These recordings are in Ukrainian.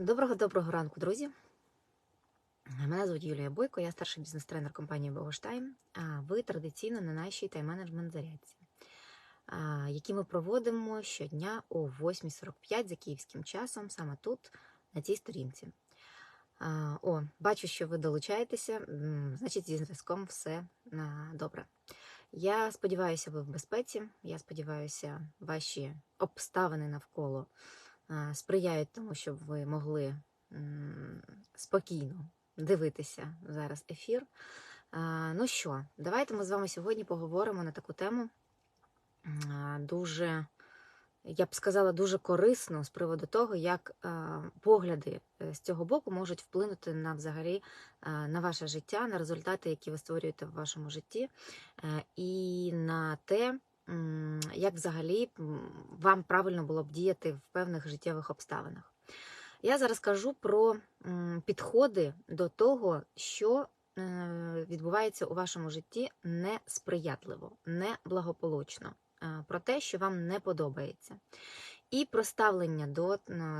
Доброго доброго ранку, друзі. Мене звуть Юлія Бойко, я старший бізнес-тренер компанії Богоштайм. А ви традиційно на нашій тайм-менеджмент зарядці, які ми проводимо щодня о 8.45 за київським часом, саме тут, на цій сторінці. О, бачу, що ви долучаєтеся, значить, зі зв'язком все добре. Я сподіваюся, ви в безпеці. Я сподіваюся, ваші обставини навколо сприяють тому, щоб ви могли спокійно дивитися зараз ефір. Ну що, давайте ми з вами сьогодні поговоримо на таку тему дуже, я б сказала, дуже корисну з приводу того, як погляди е, з цього боку можуть вплинути на взагалі на ваше життя, на результати, які ви створюєте в вашому житті, е, і на те, як взагалі вам правильно було б діяти в певних життєвих обставинах. Я зараз кажу про підходи до того, що е, відбувається у вашому житті несприятливо, неблагополучно, е, про те, що вам не подобається, і про ставлення до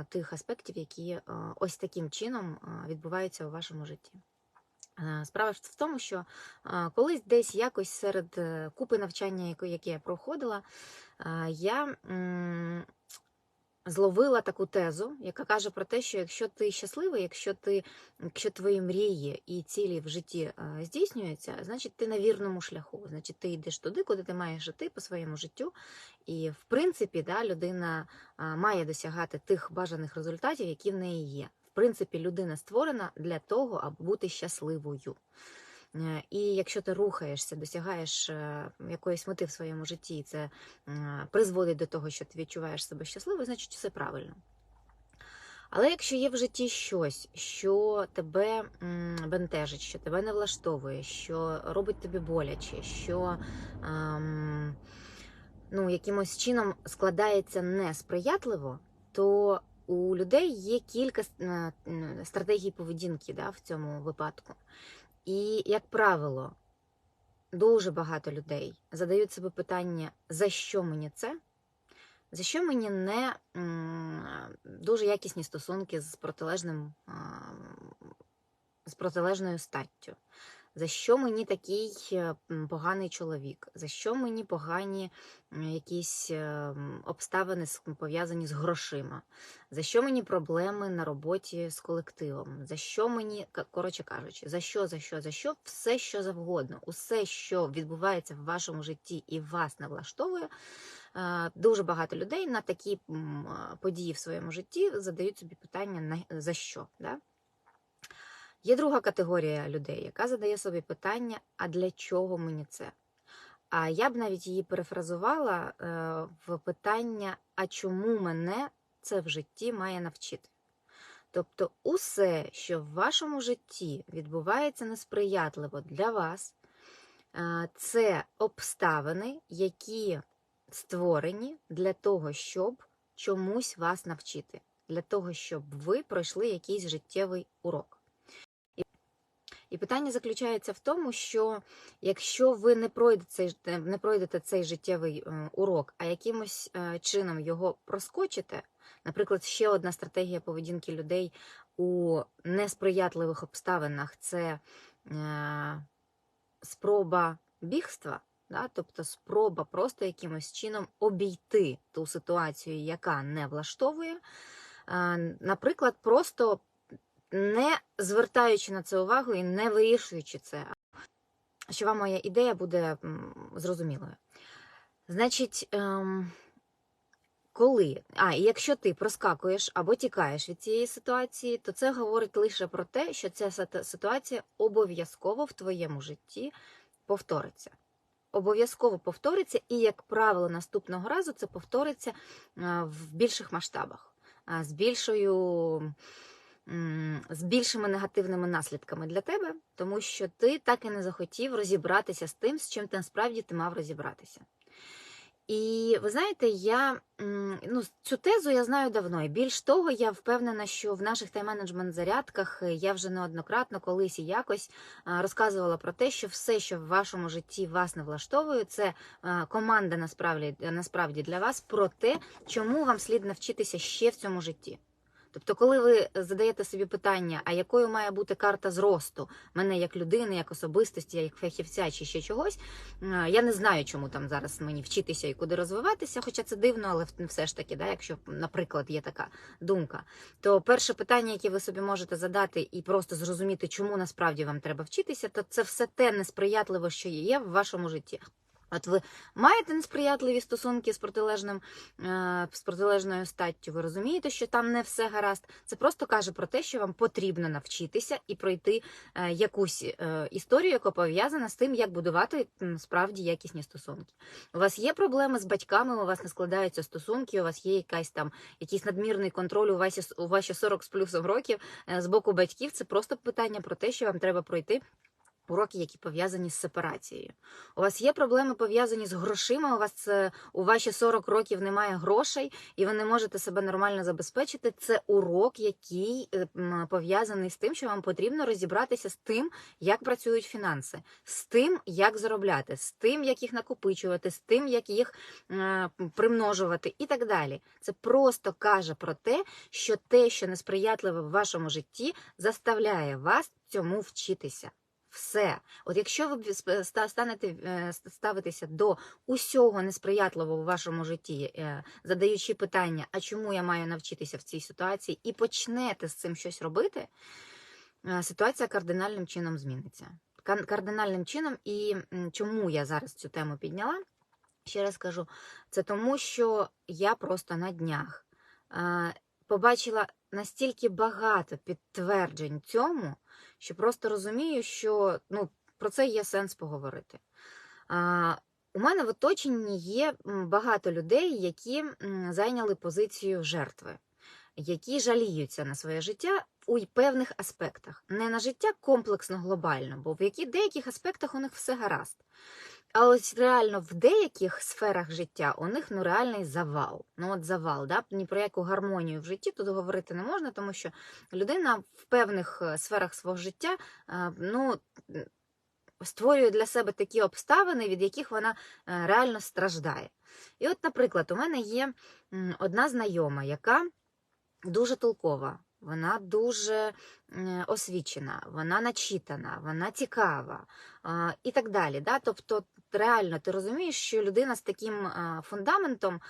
тих аспектів, які е, ось таким чином відбуваються у вашому житті. Е, Справа в тому, що е, колись десь якось серед е, купи навчання, яке- я проходила, я зловила таку тезу, яка каже про те, що якщо ти щасливий, якщо ти, якщо твої мрії і цілі в житті здійснюються, значить ти на вірному шляху. Значить, ти йдеш туди, куди ти маєш жити по своєму життю. І в принципі, да, людина має досягати тих бажаних результатів, які в неї є. В принципі, людина створена для того, аби бути щасливою. Е, І якщо ти рухаєшся, досягаєш е, якоїсь мети в своєму житті, і це призводить до того, що ти відчуваєш себе щасливою, значить все правильно. Але якщо є в житті щось, що тебе бентежить, що тебе не влаштовує, що робить тобі боляче, що ем, ну, якимось чином складається несприятливо, то у людей є кілька стратегій поведінки да, в цьому випадку. І, як правило, дуже багато людей задають себе питання, за що мені це? За що мені не дуже якісні стосунки з протилежним з протилежною статтю? За що мені такий е, поганий чоловік? За що мені погані якісь е, обставини пов'язані з грошима? За що мені проблеми на роботі з колективом? За що мені, коротше кажучи, за що, за що, за що, все, що завгодно, усе, що відбувається в вашому житті і вас не влаштовує, е, дуже багато людей на такі події в своєму житті задають собі питання за що. Да? Є друга категорія людей, яка задає собі питання: а для чого мені це? А я б навіть її перефразувала е, в питання: а чому мене це в житті має навчити? Тобто, усе, що в вашому житті відбувається несприятливо для вас, е, це обставини, які створені для того, щоб чомусь вас навчити, для того, щоб ви пройшли якийсь життєвий урок. І, питання заключається в тому, що якщо ви не пройдете цей, е, не пройдете цей життєвий е, урок, а якимось е, чином його проскочите, наприклад, ще одна стратегія поведінки людей у несприятливих обставинах це спроба бігства, да? тобто спроба просто якимось чином обійти ту ситуацію, яка не влаштовує. Наприклад, просто не звертаючи на це увагу і не вирішуючи це, що вам моя ідея буде зрозумілою. Значить, ем, коли, а, якщо ти проскакуєш або тікаєш від цієї ситуації, то це говорить лише про те, що ця ситуація обов'язково в твоєму житті повториться. Обов'язково повториться, і, як правило, наступного разу це повториться е, в більших масштабах, з більшою. З більшими негативними наслідками для тебе, тому що ти так і не захотів розібратися з тим, з чим ти насправді ти мав розібратися. І ви знаєте, я ну, цю тезу я знаю давно. І більш того, я впевнена, що в наших тайм-менеджмент зарядках я вже неоднократно колись і якось розказувала про те, що все, що в вашому житті вас не влаштовує, це команда насправді, насправді для вас про те, чому вам слід навчитися ще в цьому житті. Тобто, коли ви задаєте собі питання, а якою має бути карта зросту? Мене як людини, як особистості, як фахівця чи ще чогось, е, я не знаю, чому там зараз мені вчитися і куди розвиватися, хоча це дивно, але все ж таки, да, якщо, наприклад, є така думка, то перше питання, яке ви собі можете задати і просто зрозуміти, чому насправді вам треба вчитися, то це все те несприятливе, що є в вашому житті. От ви маєте несприятливі стосунки з протилежним е, з протилежною статтю, ви розумієте, що там не все гаразд. Це просто каже про те, що вам потрібно навчитися і пройти е, якусь е, історію, яка пов'язана з тим, як будувати справді якісні стосунки. У вас є проблеми з батьками, у вас не складаються стосунки, у вас є якась там якийсь надмірний контроль у ваші у ваші 40 з плюсом років з боку батьків. Це просто питання про те, що вам треба пройти. Уроки, які пов'язані з сепарацією. У вас є проблеми пов'язані з грошима. У вас е, у ваші 40 років немає грошей, і ви не можете себе нормально забезпечити. Це урок, який е, пов'язаний з тим, що вам потрібно розібратися з тим, як працюють фінанси, з тим, як заробляти, з тим, як їх накопичувати, з тим, як їх е, примножувати, і так далі. Це просто каже про те, що те, що несприятливе в вашому житті, заставляє вас цьому вчитися. Все, от якщо ви сп- станете е, ставитися до усього несприятливого в вашому житті, е, задаючи питання, а чому я маю навчитися в цій ситуації, і почнете з цим щось робити, е, ситуація кардинальним чином зміниться. Кардинальним чином, і чому я зараз цю тему підняла? Ще раз кажу, це тому, що я просто на днях е, побачила настільки багато підтверджень цьому, що просто розумію, що ну, про це є сенс поговорити. А, у мене в оточенні є багато людей, які зайняли позицію жертви, які жаліються на своє життя у певних аспектах. Не на життя комплексно глобально, бо в деяких аспектах у них все гаразд. А ось реально в деяких сферах життя у них ну реальний завал. Ну от завал, да? ні про яку гармонію в житті тут говорити не можна, тому що людина в певних е, сферах свого життя е, ну, створює для себе такі обставини, від яких вона е, реально страждає. І от, наприклад, у мене є одна знайома, яка дуже толкова. Вона дуже освічена, вона начитана, вона цікава і так далі. Да? Тобто, реально ти розумієш, що людина з таким фундаментом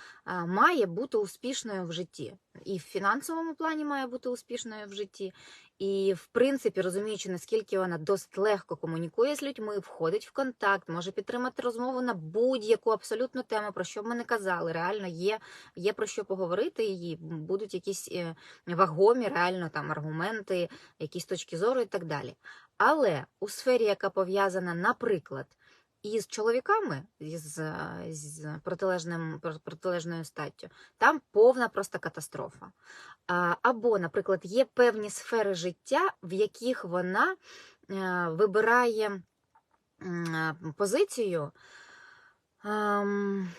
має бути успішною в житті. І в фінансовому плані має бути успішною в житті. І, в принципі, розуміючи, наскільки вона досить легко комунікує з людьми, входить в контакт, може підтримати розмову на будь-яку абсолютну тему, про що б ми не казали. Реально є, є про що поговорити, і будуть якісь е, вагомі, реально там аргументи, якісь точки зору і так далі. Але у сфері, яка пов'язана, наприклад, із чоловіками, із, з протилежним, протилежною статтю, там повна просто катастрофа. Або, наприклад, є певні сфери життя, в яких вона е, вибирає позицію. ем,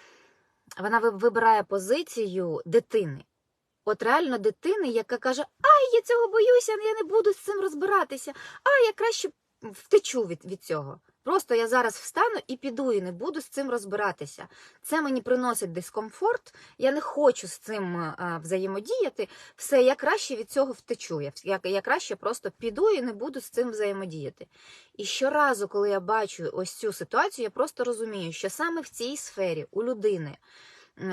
Вона вибирає позицію дитини. От реально дитини, яка каже: Ай, я цього боюся, я не буду з цим розбиратися. А я краще втечу від, від цього. Просто я зараз встану і піду, і не буду з цим розбиратися. Це мені приносить дискомфорт, я не хочу з цим е, взаємодіяти. Все, я краще від цього втечу. Я, я, краще просто піду і не буду з цим взаємодіяти. І щоразу, коли я бачу ось цю ситуацію, я просто розумію, що саме в цій сфері у людини е,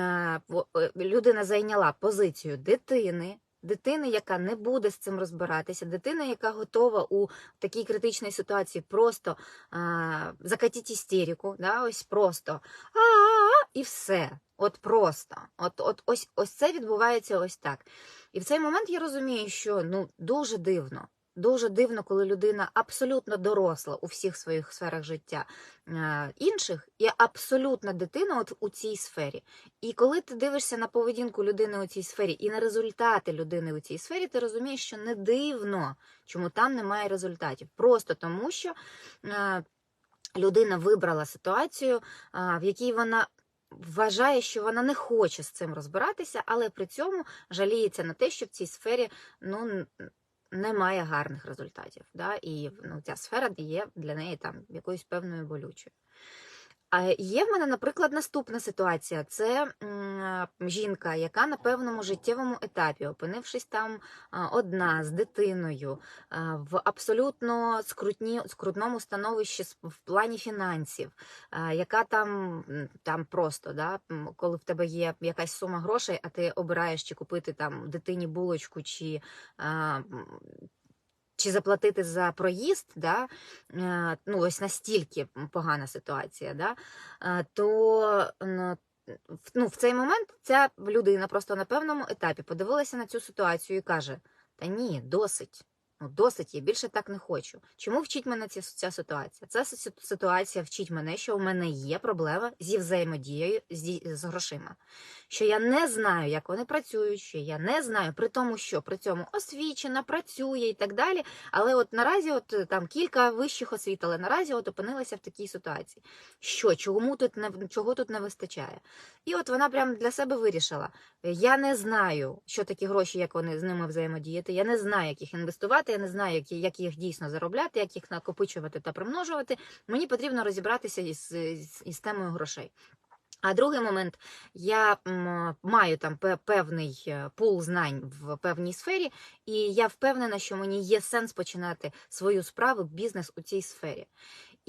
е, людина зайняла позицію дитини. Дитини, яка не буде з цим розбиратися, дитина, яка готова у такій критичній ситуації просто а, закатити істерику, да, ось просто а-а-а, і все. От просто. От, от ось, ось це відбувається ось так. І в цей момент я розумію, що ну дуже дивно. Дуже дивно, коли людина абсолютно доросла у всіх своїх сферах життя е, інших, і абсолютна дитина от у цій сфері. І коли ти дивишся на поведінку людини у цій сфері і на результати людини у цій сфері, ти розумієш, що не дивно, чому там немає результатів. Просто тому, що е, людина вибрала ситуацію, е, в якій вона. Вважає, що вона не хоче з цим розбиратися, але при цьому жаліється на те, що в цій сфері ну, немає гарних результатів. Да? І ну, ця сфера є для неї там якоюсь певною болючою. Є в мене, наприклад, наступна ситуація. Це жінка, яка на певному життєвому етапі, опинившись там одна з дитиною, в абсолютно скрутні, скрутному становищі в плані фінансів, яка там, там просто, да, коли в тебе є якась сума грошей, а ти обираєш чи купити там дитині булочку, чи чи заплатити за проїзд, да, е, ну ось настільки погана ситуація, да, е, то ну, ну, в цей момент ця людина просто на певному етапі подивилася на цю ситуацію і каже: Та ні, досить. Досить, я більше так не хочу. Чому вчить мене ця, ця ситуація? Ця ситуація вчить мене, що у мене є проблема зі взаємодією з, з грошима. Що я не знаю, як вони працюють, що я не знаю, при тому, що при цьому освічена, працює і так далі. Але от наразі, от е, там кілька вищих освіт, але наразі от опинилася в такій ситуації. Що, чому тут не чого тут не вистачає? І от вона прям для себе вирішила: я не знаю, що такі гроші, як вони з ними взаємодіяти. Я не знаю, як їх інвестувати, я не знаю, як, як їх дійсно заробляти, як їх накопичувати та примножувати. Мені потрібно розібратися із, із, із темою грошей. А другий момент, я маю там певний е, пул знань в певній сфері, і я впевнена, що мені є сенс починати свою справу, бізнес у цій сфері.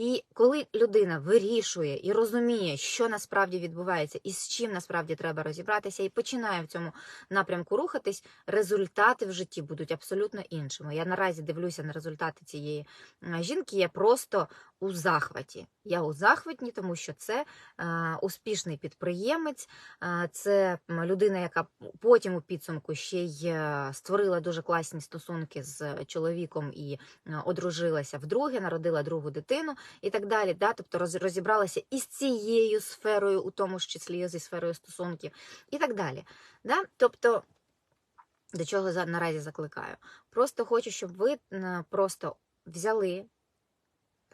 І коли людина вирішує і розуміє, що насправді відбувається, і з чим насправді треба розібратися, і починає в цьому напрямку рухатись, результати в житті будуть абсолютно іншими. Я наразі дивлюся на результати цієї жінки. Я просто у захваті. Я у захваті, тому що це е, успішний підприємець, е, це людина, яка потім у підсумку ще й е, створила дуже класні стосунки з чоловіком і одружилася вдруге, народила другу дитину і так далі. Да? Тобто роз- розібралася із цією сферою, у тому ж числі зі сферою стосунків, і так далі. Да? Тобто, до чого наразі закликаю? Просто хочу, щоб ви просто взяли,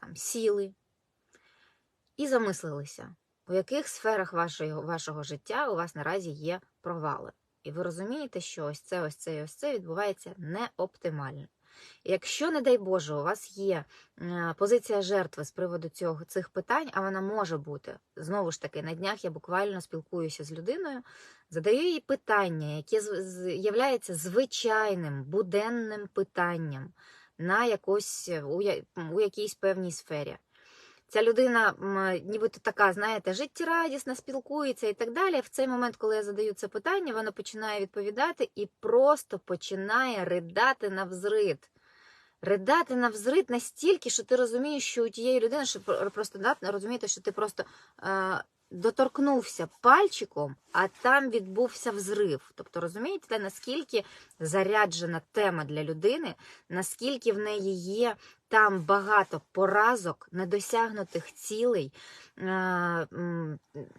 там, сіли і замислилися, у яких сферах вашого, вашого життя у вас наразі є провали. І ви розумієте, що ось це, ось це і ось це відбувається неоптимально. Якщо, не дай Боже, у вас є е, позиція жертви з приводу цього, цих питань, а вона може бути, знову ж таки, на днях я буквально спілкуюся з людиною, задаю їй питання, яке з- звичайним буденним питанням на якось, е, у, у якійсь певній сфері. Ця людина нібито така, знаєте, життєрадісна, спілкується і так далі. В цей момент, коли я задаю це питання, вона починає відповідати і просто починає ридати на взрид. Ридати на взрид настільки, що ти розумієш, що у тієї людини, що просто да, розумієте, що ти просто е, доторкнувся пальчиком, а там відбувся взрив. Тобто, розумієте, наскільки заряджена тема для людини, наскільки в неї є там багато поразок, недосягнутих цілей, е,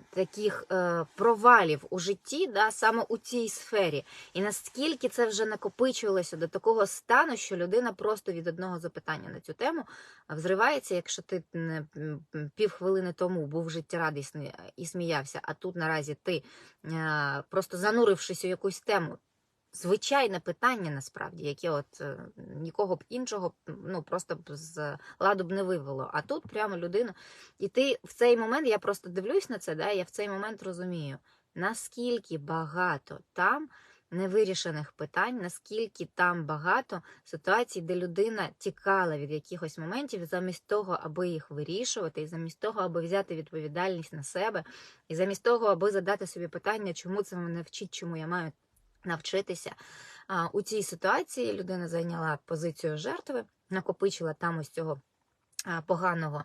таких е, провалів у житті, да, саме у цій сфері. І наскільки це вже накопичувалося до такого стану, що людина просто від одного запитання на цю тему взривається, якщо ти півхвилини тому був життєрадісний і сміявся, а тут наразі ти, е, просто занурившись у якусь тему, звичайне питання насправді, яке от е, нікого б іншого ну просто б з ладу б не вивело. А тут прямо людина. І ти в цей момент, я просто дивлюсь на це, да, я в цей момент розумію, наскільки багато там невирішених питань, наскільки там багато ситуацій, де людина тікала від якихось моментів, замість того, аби їх вирішувати, і замість того, аби взяти відповідальність на себе, і замість того, аби задати собі питання, чому це мене вчить, чому я маю навчитися. У цій ситуації людина зайняла позицію жертви, накопичила там ось цього поганого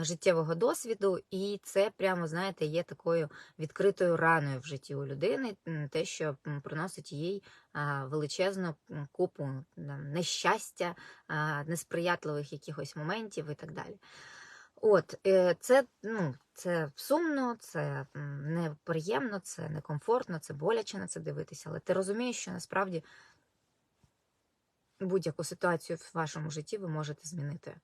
життєвого досвіду, і це прямо, знаєте, є такою відкритою раною в житті у людини, те, що приносить їй величезну купу нещастя, несприятливих якихось моментів і так далі. От, е, це, ну, це сумно, це неприємно, це некомфортно, це боляче на це дивитися, але ти розумієш, що насправді будь-яку ситуацію в вашому житті ви можете змінити.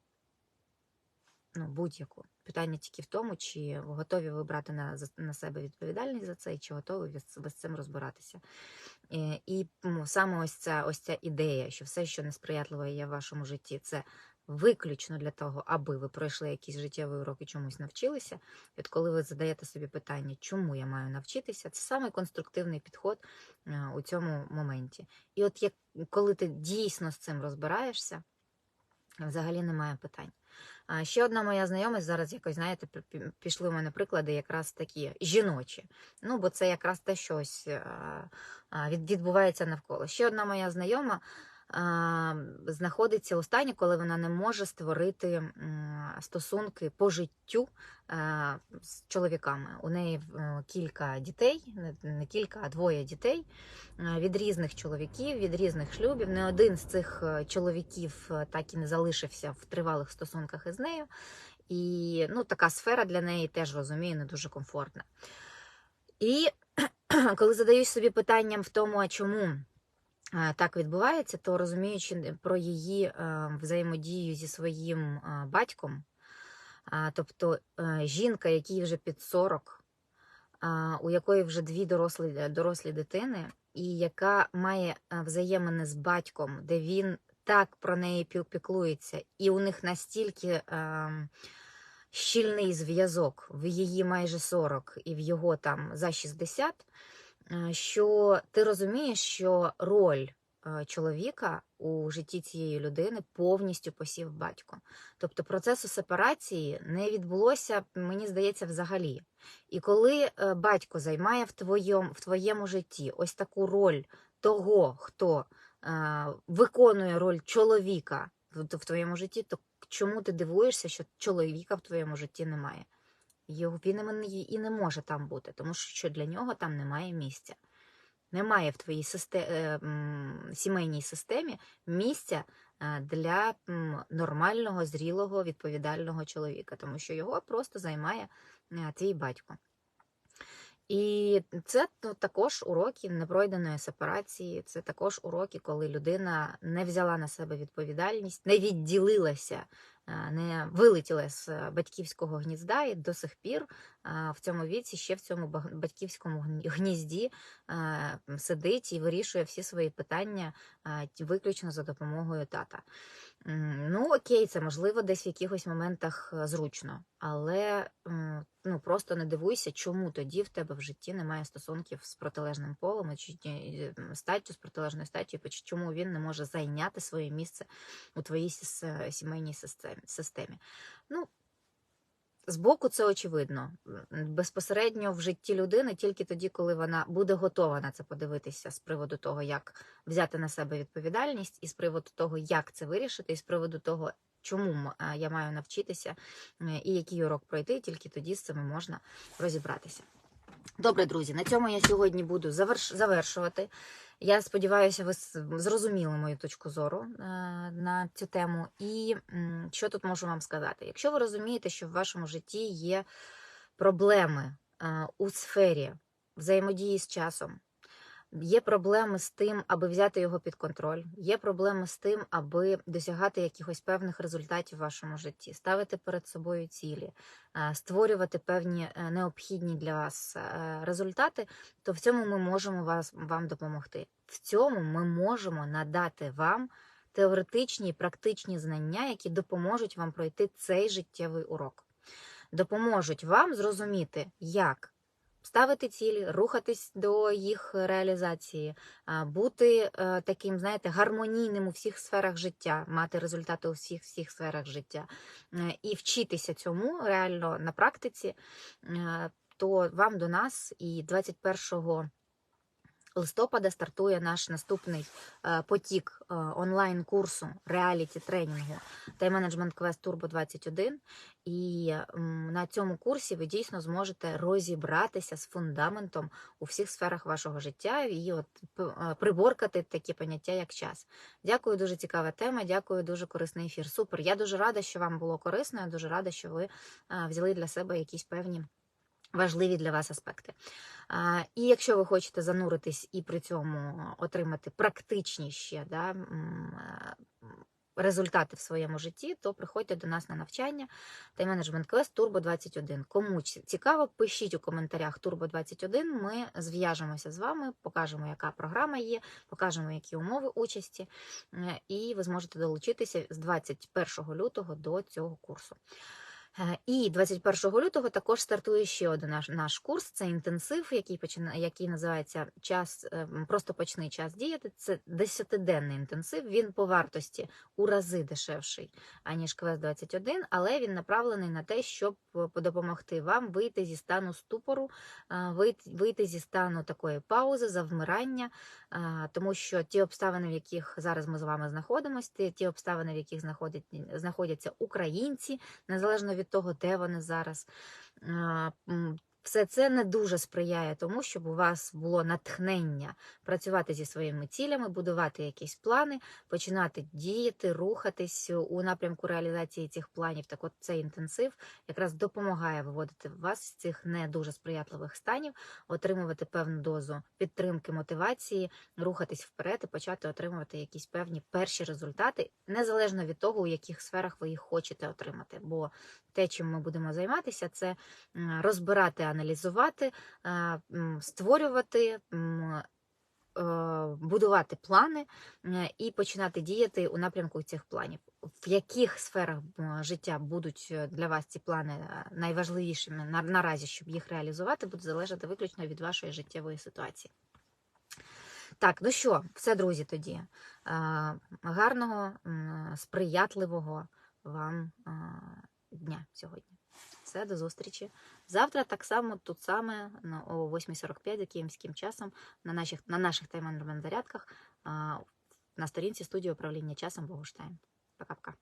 Ну, будь-яку. Питання тільки в тому, чи готові ви брати на, на себе відповідальність за це, і чи готові ви ви з цим розбиратися. Е, І ну, саме ось ця, ось ця ідея, що все, що несприятливе є в вашому житті, це виключно для того, аби ви пройшли якийсь життєвий урок і чомусь навчилися. І От коли ви задаєте собі питання, чому я маю навчитися, це саме конструктивний підход е, у цьому моменті. І от як коли ти дійсно з цим розбираєшся, взагалі немає питань. А ще одна моя знайомість зараз якось, знаєте, пі- пі- пішли в мене приклади якраз такі жіночі. Ну, бо це якраз те, що ось е, відбувається навколо. Ще одна моя знайома знаходиться у стані, коли вона не може створити стосунки по життю з чоловіками. У неї е, кілька дітей, не- кілька, а двоє дітей е, від різних чоловіків, від різних шлюбів. Не один з цих е, чоловіків так і не залишився в тривалих стосунках із нею. І ну, така сфера для неї теж розумію, не дуже комфортна. І коли задаєш собі питанням в тому, а чому так відбувається, то розуміючи про її е, взаємодію зі своїм е, батьком, тобто е, жінка, якій вже під 40, у якої вже дві дорослі, дорослі дитини, і яка має е, взаємини з батьком, де він так про неї піклується, і у них настільки. ем, щільний зв'язок в її майже 40 і в його там за 60, е, що ти розумієш, що роль е, чоловіка у житті цієї людини повністю посів батько. Тобто процесу сепарації не відбулося, мені здається, взагалі. І коли е, батько займає в твоєму, в твоєму житті ось таку роль того, хто е, виконує роль чоловіка в, в твоєму житті, то чому ти дивуєшся, що чоловіка в твоєму житті немає? Він і не- може там бути, тому що для нього там немає місця. Немає в твоїй е, сімейній системі місця е, для нормального, зрілого, відповідального чоловіка, тому що його просто займає е, твій батько. І це ну, також уроки непройденої сепарації, це також уроки, коли людина не взяла на себе відповідальність, не відділилася, е, не вилетіла з батьківського гнізда і до сих пір е, в цьому віці, ще в цьому батьківському гнізді е, сидить і вирішує всі свої питання е, виключно за допомогою тата. Ну, окей, це можливо десь в якихось моментах е, зручно, але ну просто не дивуйся, чому тоді в тебе в житті немає стосунків з протилежним полом, чи статтю з протилежною статтю, чому він не може зайняти своє місце у твоїй сімейній системі. Ну, Збоку це очевидно. Безпосередньо в житті людини тільки тоді, коли вона буде готова на це подивитися з приводу того, як взяти на себе відповідальність, і з приводу того, як це вирішити, і з приводу того, чому я маю навчитися е, і який урок пройти, тільки тоді з цим можна розібратися. Добре, друзі, на цьому я сьогодні буду заверш... завершувати. Я сподіваюся, ви зрозуміли мою точку зору е, на цю тему. І що тут можу вам сказати? Якщо ви розумієте, що в вашому житті є проблеми е, у сфері взаємодії з часом, є проблеми з тим, аби взяти його під контроль, є проблеми з тим, аби досягати якихось певних результатів в вашому житті, ставити перед собою цілі, е, створювати певні е, необхідні для вас е, результати, то в цьому ми можемо вас, вам допомогти. В цьому ми можемо надати вам теоретичні і практичні знання, які допоможуть вам пройти цей життєвий урок. Допоможуть вам зрозуміти, як ставити цілі, рухатись до їх реалізації, бути е, таким, знаєте, гармонійним у всіх сферах життя, мати результати у всіх всіх сферах життя. Е, і вчитися цьому реально на практиці, е, то вам до нас і 21 листопада стартує наш наступний е, потік е, онлайн-курсу реаліті тренінгу Тайм-менеджмент квест Турбо 21. І на цьому курсі ви дійсно зможете розібратися з фундаментом у всіх сферах вашого життя і от п- е, приборкати такі поняття, як час. Дякую, дуже цікава тема. Дякую, дуже корисний ефір. Супер. Я дуже рада, що вам було корисно. Я дуже рада, що ви взяли для себе якісь певні. Важливі для вас аспекти. І якщо ви хочете зануритись і при цьому отримати практичні ще да, е, результати в своєму житті, то приходьте до нас на навчання тайм-менеджмент квест Турбо 21. Кому цікаво, пишіть у коментарях Турбо 21. Ми зв'яжемося з вами, покажемо, яка програма є, покажемо, які умови участі, е, і ви зможете долучитися з 21 лютого до цього курсу. Е, І 21 лютого також стартує ще один наш, наш курс. Це інтенсив, який починає, який називається час, е, просто почни час діяти. Це 10-денний інтенсив. Він по вартості у рази дешевший, аніж квест 21, але він направлений на те, щоб е, допомогти вам вийти зі стану ступору, вийти- зі стану такої паузи, завмирання, тому що ті обставини, в яких зараз ми з вами знаходимося, ті, обставини, в яких знаходять, знаходяться українці, незалежно від того, де вони зараз. Все це не дуже сприяє тому, щоб у вас було натхнення працювати зі своїми цілями, будувати якісь плани, починати діяти, рухатись у напрямку реалізації цих планів. Так, от цей інтенсив якраз допомагає виводити вас з цих не дуже сприятливих станів, отримувати певну дозу підтримки, мотивації, рухатись вперед і почати отримувати якісь певні перші результати, незалежно від того, у яких сферах ви їх хочете отримати. Бо те, чим ми будемо займатися, це розбирати, аналізувати, е, створювати. е, Будувати плани і починати діяти у напрямку цих планів. В яких сферах життя будуть е, для вас ці плани найважливішими наразі, щоб їх реалізувати, буде залежати виключно від вашої життєвої ситуації. Так, ну що, все, друзі, тоді. Гарного, сприятливого вам дня сьогодні. Все, до зустрічі. Завтра так само, тут саме о 8.45 за київським часом на наших, на наших тайм-менеджмент зарядках на сторінці студії управління часом Богуштайн. Пока-пока.